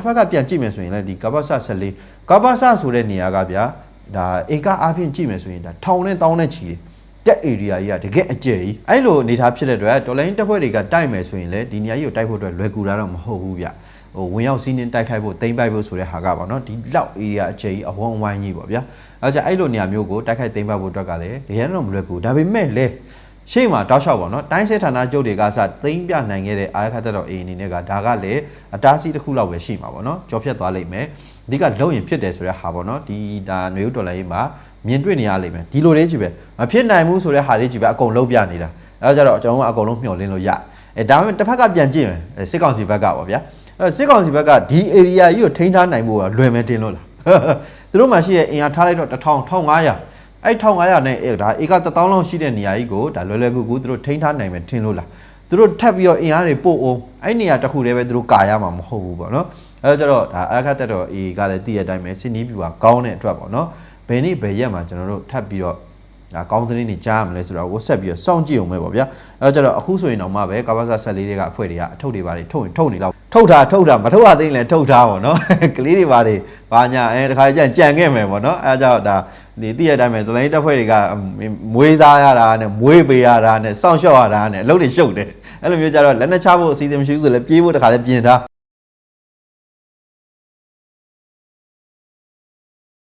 တစ်ဖက်ကပြန်ကြည့်မယ်ဆိုရင်လည်းဒီကဘာဆ14ကဘာဆဆိုတဲ့နေရာကဗျာဒါဧကအားဖြင့်ကြည့်မယ်ဆိုရင်ဒါထောင်နဲ့တောင်းနဲ့ချီတယ်တက် area ကြီးကတကယ်အကျယ်ကြီးအဲ့လိုအနေထားဖြစ်တဲ့အတွက်ဒေါ်လာရင်းတပ်ဖွဲ့တွေကတိုက်မယ်ဆိုရင်လည်းဒီနေရာကြီးကိုတိုက်ဖို့အတွက်လွယ်ကူတာတော့မဟုတ်ဘူးဗျဟိုဝင်ရောက်စီးနှင်းတိုက်ခိုက်ဖို့တိမ့်ပိုက်ဖို့ဆိုတဲ့ဟာကပါနော်ဒီလောက် area အကျယ်ကြီးအဝန်းအဝိုင်းကြီးပေါ့ဗျာအဲကြောင့်အဲ့လိုနေရာမျိုးကိုတိုက်ခိုက်တိမ့်ပိုက်ဖို့အတွက်ကလည်းတကယ်တော့မလွယ်ကူဒါပေမဲ့လည်း ရှေ့မှာတောက်လျှောက်ပါနော်တိုင်းစစ်ဌာနချုပ်တွေကစသိမ့်ပြနိုင်ခဲ့တဲ့အာရခတ်တော်အေအနေနဲ့ကဒါကလည်းအတားစီးတစ်ခုလောက်ပဲရှိမှာပေါ့နော်ကြောဖြတ်သွားလိမ့်မယ်အဓိကလုံရင်ဖြစ်တယ်ဆိုတဲ့ဟာပေါ့နော်ဒီဒါຫນွေဦးဒေါ်လာရေးမှာမြင်တွေ့နေရလိမ့်မယ်ဒီလိုလေးကြီးပဲမဖြစ်နိုင်ဘူးဆိုတဲ့ဟာလေးကြီးပဲအကုန်လုံးပြနေတာအဲဒါကြတော့ကျွန်တော်တို့ကအကုန်လုံးမျှော်လင့်လို့ရအဲဒါပေမဲ့တစ်ဖက်ကပြန်ကြည့်မယ်အဲစစ်ကောင်စီဘက်ကပေါ့ဗျာအဲစစ်ကောင်စီဘက်ကဒီ area ကြီးကိုထိန်းထားနိုင်ဖို့ကလွယ်မယ်တင်လို့လားသူတို့မှရှိရဲ့အင်အားထားလိုက်တော့1000 1500 အဲ့1500နဲ့အဲ့ဒါဧက1000လောက်ရှိတဲ့နေရာကြီးကိုဒါလွယ်လွယ်ကူကူသူတို့ထိန်းထားနိုင်မယ်ထင်လို့လားသူတို့ထပ်ပြီးတော့အင်အားတွေပို့အောင်အဲ့နေရာတစ်ခုတည်းပဲသူတို့ကာရမှာမဟုတ်ဘူးပေါ့နော်အဲ့တော့ကျတော့ဒါအခက်တက်တော့အေကလည်းတည့်ရတဲ့အတိုင်းပဲစင်နီးပြူကကောင်းတဲ့အတွက်ပေါ့နော်ဘယ်နေ့ဘယ်ရက်မှာကျွန်တော်တို့ထပ်ပြီးတော့ ဒါကောင်းသတင်းတွေကြားရမလဲဆိုတော့ကိုဆက်ပြီးတော့စောင့်ကြည့်အောင်ပဲပေါ့ဗျာအဲ့တော့ကျတော့အခုဆိုရင်တော့မှပဲကဘာစာဆက်လေးတွေကအဖွဲ့တွေကအထုပ်တွေပါတယ်ထုတ်ရင်ထုတ်နေတော့ထုတ်တာထုတ်တာမထုတ်ရသေးရင်လည်းထုတ်ထားပါတော့ကလေးတွေပါတယ်ဘာညာအဲတခါကျရင်ကြံခဲ့မယ်ပေါ့နော်အဲဒါကြောင့်ဒါဒီတည့်ရတဲ့အတိုင်းပဲဒလိုင်းတက်ဖွဲ့တွေကမွေးသားရတာနဲ့မွေးပေးရတာနဲ့စောင့်ရှောက်ရတာနဲ့အလုပ်တွေရှုပ်တယ်အဲ့လိုမျိုးကြတော့လက်နဲ့ချဖို့အစီအစဉ်မရှိဘူးဆိုလည်းပြေးဖို့တခါလည်းပြင်ထား